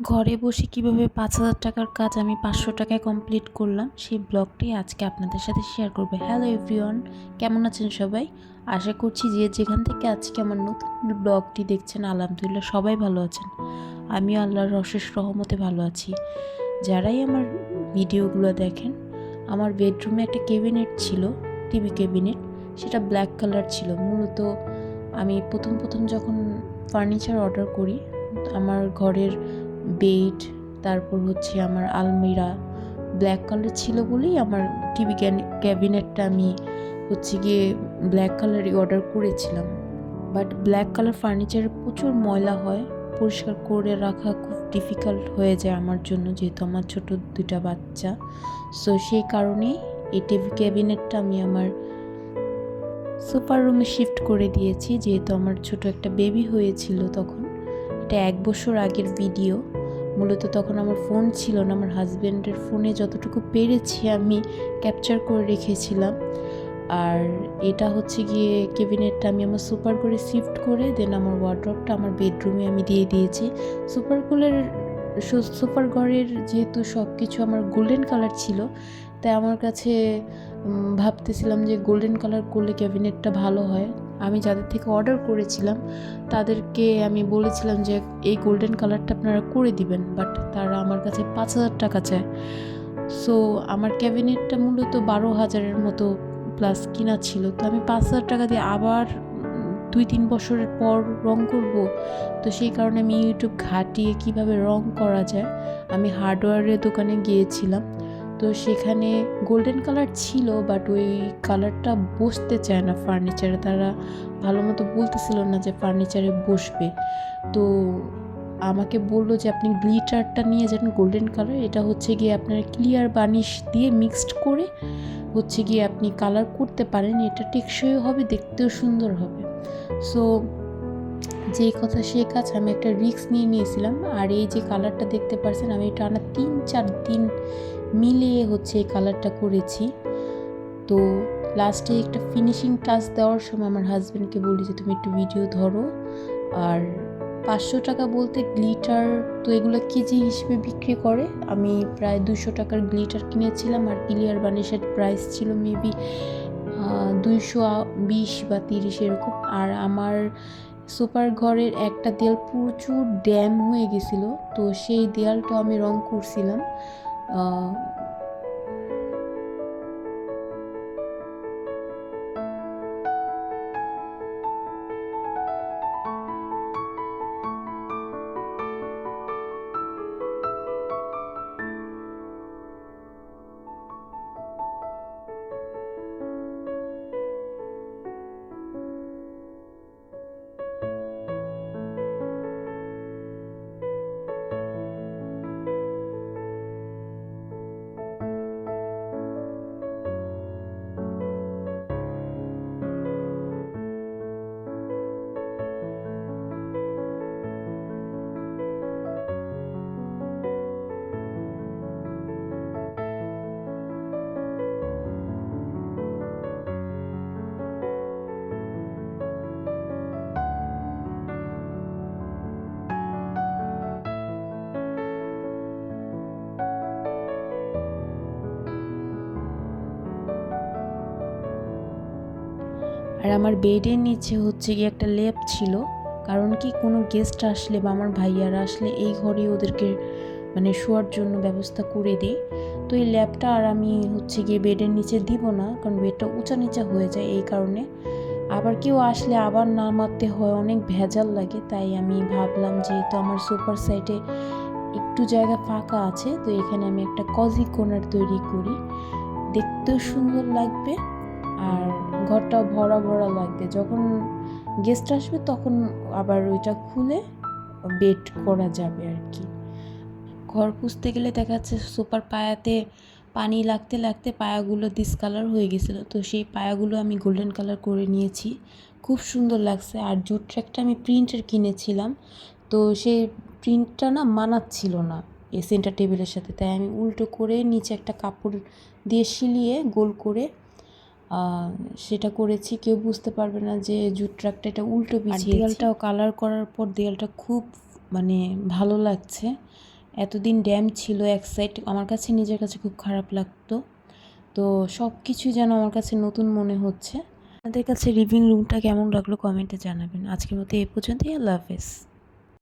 ঘরে বসে কীভাবে পাঁচ হাজার টাকার কাজ আমি পাঁচশো টাকায় কমপ্লিট করলাম, সেই ব্লগটি আজকে আপনাদের সাথে শেয়ার করব। হ্যালো এভরিওয়ান কেমন আছেন সবাই? আশা করছি যে যেখান থেকে আজকে আমার নতুন ব্লগটি দেখছেন, আলহামদুলিল্লাহ সবাই ভালো আছেন। আমিও আল্লাহর অশেষ রহমতে ভালো আছি। যারাই আমার ভিডিওগুলো দেখেন, আমার বেডরুমে একটা কেবিনেট ছিল টিভি কেবিনেট সেটা ব্ল্যাক কালার ছিল। মূলত আমি প্রথম প্রথম যখন ফার্নিচার অর্ডার করি, আমার ঘরের বেড তারপর হচ্ছে আমার আলমিরা ব্ল্যাক কালার ছিল বলেই আমার টিভি ক্যাবিনেটটা আমি হচ্ছে গিয়ে ব্ল্যাক কালারই অর্ডার করেছিলাম। বাট ব্ল্যাক কালার ফার্নিচারে প্রচুর ময়লা হয়, পরিষ্কার করে রাখা খুব ডিফিকাল্ট হয়ে যায় আমার জন্য যেহেতু আমার ছোট দুটা বাচ্চা। সো সেই কারণেই এই টিভি ক্যাবিনেটটা আমি আমার সুপার রুমে শিফট করে দিয়েছি, যেহেতু আমার ছোট একটা বেবি হয়েছিল তখন। এটা এক বছর আগের ভিডিও মূলত তখন আমার ফোন ছিল না, আমার হাজব্যান্ডের ফোনে যতটুকু পেরেছি আমি ক্যাপচার করে রেখেছিলাম। আর এটা হচ্ছে গিয়ে কেবিনেটটা আমি আমার সুপার করে শিফট করে, দেন আমার ওয়ার্ড্রপটা আমার বেডরুমে আমি দিয়ে দিয়েছি। সুপার কুলের সুপার ঘরের যেহেতু সব কিছু আমার গোল্ডেন কালার ছিল, তাই আমার কাছে ভাবতেছিলাম যে গোল্ডেন কালার করলে ক্যাবিনেটটা ভালো হয়। আমি যাদের থেকে অর্ডার করেছিলাম, তাদেরকে আমি বলেছিলাম যে, এই গোল্ডেন কালারটা আপনারা করে দিবেন বাট তারা আমার কাছে পাঁচ হাজার টাকা চায়। সো আমার ক্যাবিনেটটা মূলত বারো হাজারের মতো প্লাস কিনা ছিল। তো আমি পাঁচ হাজার টাকা দিয়ে আবার দুই তিন বছরের পর রং করব। তো সেই কারণে আমি ইউটিউব ঘাটিয়ে কীভাবে রং করা যায়, আমি হার্ডওয়্যারের দোকানে গিয়েছিলাম। তো সেখানে গোল্ডেন কালার ছিল বাট ওই কালারটা বসতে চায় না ফার্নিচারে তারা ভালো মতো বলতেছিল না যে ফার্নিচারে বসবে। তো আমাকে বলল যে, আপনি গ্লিটারটা নিয়ে যান গোল্ডেন কালার এটা হচ্ছে গিয়ে আপনার ক্লিয়ার বানিশ দিয়ে মিক্সড করে হচ্ছে গিয়ে আপনি কালার করতে পারেন। এটা টেকসই হবে, দেখতেও সুন্দর হবে। সো যে কথা সে কাজ, আমি একটা রিস্ক নিয়ে নিয়েছিলাম। আর এই যে কালারটা দেখতে পারছেন, আমি এটা টানা তিন, চার দিন মিলিয়ে হচ্ছে এই কালারটা করেছি। তো লাস্টে একটা ফিনিশিং টাচ দেওয়ার সময় আমার হাজব্যান্ডকে বলি যে, তুমি একটু ভিডিও ধরো। আর পাঁচশো টাকা বলতে গ্লিটার তো এগুলো কেজি হিসেবে বিক্রি করে? আমি প্রায় দুশো টাকার গ্লিটার কিনেছিলাম আর ক্লিয়ার বানিশের প্রাইস ছিল মেবি দুইশো বিশ বা তিরিশ এরকম। আর আমার সুপার ঘরের একটা দেয়াল প্রচুর ড্যাম হয়ে গেছিল, তো সেই দেয়ালটা আমি রং করছিলাম। 嗯 আর আমার বেডের নিচে হচ্ছে গিয়ে একটা লেপ ছিল। কারণ কি কোনো গেস্ট আসলে বা আমার ভাইয়ারা আসলে এই ঘরে ওদেরকে মানে শোয়ার জন্য ব্যবস্থা করে দিই তো এই ল্যাপটা আর আমি হচ্ছে গিয়ে বেডের নিচে দিব না, কারণ বেডটা উঁচা নিচা হয়ে যায় এই কারণে। আবার কেউ আসলে আবার নামাতে হয়, অনেক ভেজাল লাগে। তাই আমি ভাবলাম যেহেতু আমার সুপার সাইডে একটু জায়গা ফাঁকা আছে, তো এখানে আমি একটা কজি কোনার তৈরি করি। দেখতেও সুন্দর লাগবে। আর ঘরটাও ভরা ভরা লাগবে। যখন গেস্ট আসবে তখন আবার ওইটা খুলে বেড করা যাবে আর কি ঘর পুষতে গেলে দেখা যাচ্ছে সুপার পায়াতে পানি লাগতে লাগতে পায়াগুলো ডিসকালার হয়ে গেছিল। তো সেই পায়াগুলো আমি গোল্ডেন কালার করে নিয়েছি। খুব সুন্দর লাগছে। আর জুট ট্র্যাকটা আমি প্রিন্টের কিনেছিলাম। তো সেই প্রিন্টটা না মানাচ্ছিল না এই সেন্টার টেবিলের সাথে। তাই আমি উল্টো করে নিচে একটা কাপড় দিয়ে শিলিয়ে গোল করে সেটা করেছি। কেউ বুঝতে পারবে না যে জুট ট্রাকটা এটা উল্টো পিছিয়ে দেয়ালটাও কালার করার পর দেয়ালটা খুব মানে ভালো লাগছে। এতদিন ড্যাম ছিল এক সাইড আমার কাছে নিজের কাছে খুব খারাপ লাগতো। তো সব কিছু যেন আমার কাছে নতুন মনে হচ্ছে। আপনাদের কাছে লিভিং রুমটা কেমন লাগল কমেন্টে জানাবেন। আজকের মতো এই পর্যন্তই আল্লাহ হাফেজ।